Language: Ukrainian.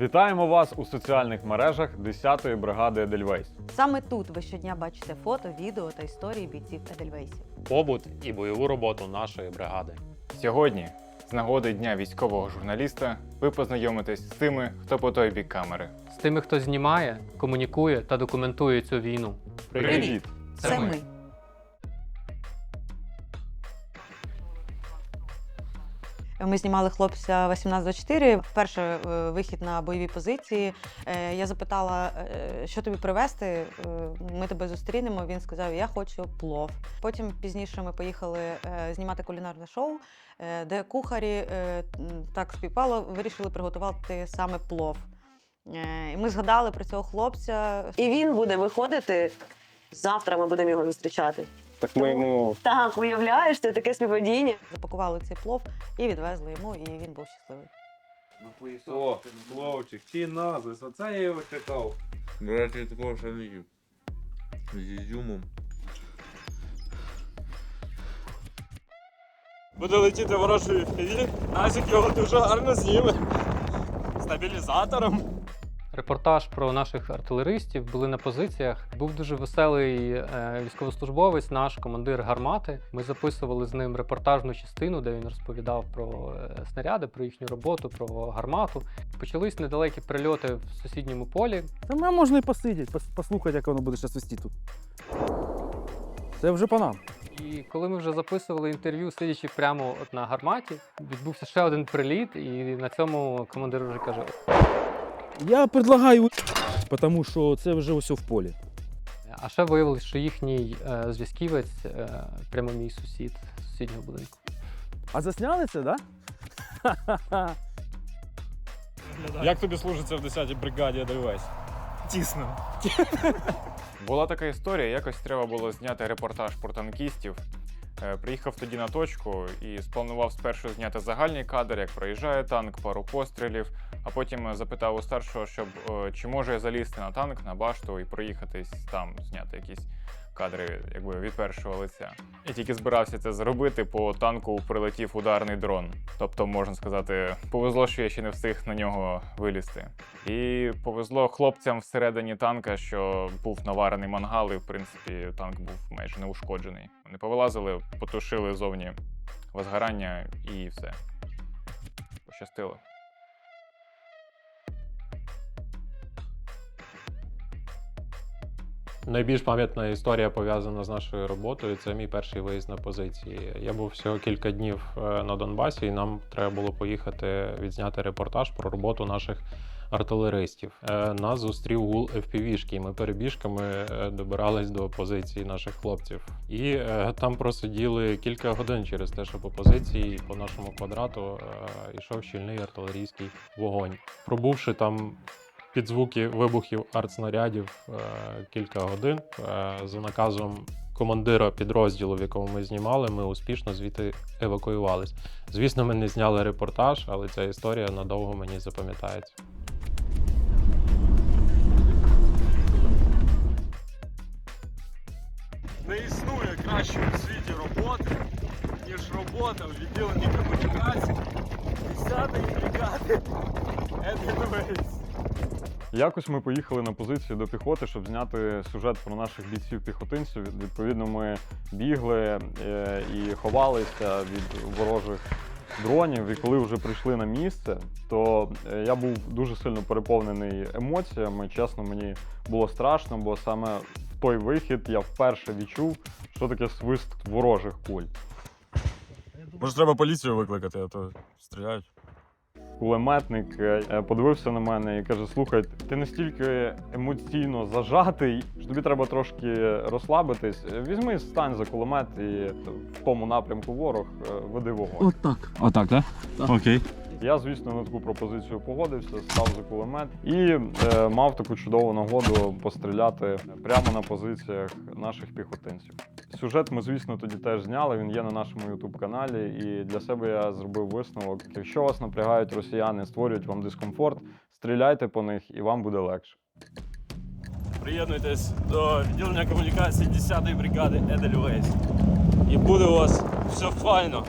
Вітаємо вас у соціальних мережах 10-ї бригади Едельвейс. Саме тут ви щодня бачите фото, відео та історії бійців Едельвейсів. побут і бойову роботу нашої бригади. Сьогодні, з нагоди Дня військового журналіста, ви познайомитесь з тими, хто по той бік камери. З тими, хто знімає, комунікує та документує цю війну. Привіт! Це, ми. Ми знімали хлопця 1824. Вперше е, вихід на бойові позиції. Е, Я запитала, е, що тобі привезти. Ми тебе зустрінемо. Він сказав: Я хочу плов. Потім пізніше ми поїхали знімати кулінарне шоу, де кухарі так співпало, вирішили приготувати саме плов. І ми згадали про цього хлопця. І він буде виходити. Завтра ми будемо його зустрічати. Так ми йому Так, уявляєш, це таке співпадіння. Запакували цей плов і відвезли йому, і він був щасливий. О, Вовчик, чи назис, оце я його чекав. До речі, такого ще не їв. З ізюмом. буде летіти ворожий FPV, Назік його дуже гарно зніме. Стабілізатором. Репортаж про наших артилеристів були на позиціях. Був дуже веселий е, військовослужбовець, наш командир гармати. Ми записували з ним репортажну частину, де він розповідав про е, снаряди, про їхню роботу, про гармату. Почались недалекі прильоти в сусідньому полі. Та нам можна і посидіти, послухати, як воно буде зараз вести тут. Це вже по нам. І коли ми вже записували інтерв'ю, сидячи прямо от на гарматі, відбувся ще один приліт, і на цьому командир вже каже: Я предлагаю, тому що це вже все в полі. А ще виявилось, що їхній е, зв'язківець е, прямо мій сусід з сусіднього будинку. А засняли це, так? Да? Як тобі служиться в 10-й бригаді Едельвейс? Тісно. Була така історія, якось треба було зняти репортаж про танкістів. Е, Приїхав тоді на точку і спланував спершу зняти загальний кадр, як проїжджає танк, пару пострілів, а потім запитав у старшого, щоб е, чи може я залізти на танк, на башту і проїхатись там, зняти якісь кадри якби від першого лиця. Я тільки збирався це зробити, по танку прилетів ударний дрон. Тобто, можна сказати, повезло, що я ще не встиг на нього вилізти. І повезло хлопцям всередині танка, що був наварений мангал, і в принципі танк був майже неушкоджений. Вони повилазили, потушили зовні возгорання і все. Пощастило. Найбільш пам'ятна історія пов'язана з нашою роботою. Це мій перший виїзд на позиції. Я був всього кілька днів е, на Донбасі, і нам треба було поїхати відзняти репортаж про роботу наших артилеристів. Е, Нас зустрів гул FPV-шки, і Ми перебіжками е, добирались до позиції наших хлопців. І там просиділи кілька годин через те, що по позиції по нашому квадрату йшов щільний артилерійський вогонь. Пробувши там під звуки вибухів артснарядів е, кілька годин. Е, за наказом командира підрозділу, в якому ми знімали, ми успішно звідти евакуювались. Звісно, ми не зняли репортаж, але ця історія надовго мені запам'ятається. Не існує кращої в світі роботи, ніж робота в відділенні комунікацій 10-ї бригади Едельвейс. Якось ми поїхали на позицію до піхоти, щоб зняти сюжет про наших бійців-піхотинців. Відповідно, ми бігли е, і ховалися від ворожих дронів. І коли вже прийшли на місце, то е, я був дуже сильно переповнений емоціями. Чесно, мені було страшно, бо саме в той вихід я вперше відчув, що таке свист ворожих куль. Може, треба поліцію викликати, а то стріляють. Кулеметник е, е, подивився на мене і каже: Слухай, ти настільки емоційно зажатий, що тобі треба трошки розслабитись. Візьми, стань за кулемет і в тому напрямку ворог е, веди вогонь. Отак, так? Окей. Я, звісно, на таку пропозицію погодився, став за кулемет і е, мав таку чудову нагоду постріляти прямо на позиціях наших піхотинців. Сюжет ми, звісно, тоді теж зняли. Він є на нашому youtube каналі. І для себе я зробив висновок: якщо вас напрягають росіяни, створюють вам дискомфорт, стріляйте по них, і вам буде легше. Приєднуйтесь до відділення комунікації 10-ї бригади Едельвейс. І буде у вас все файно.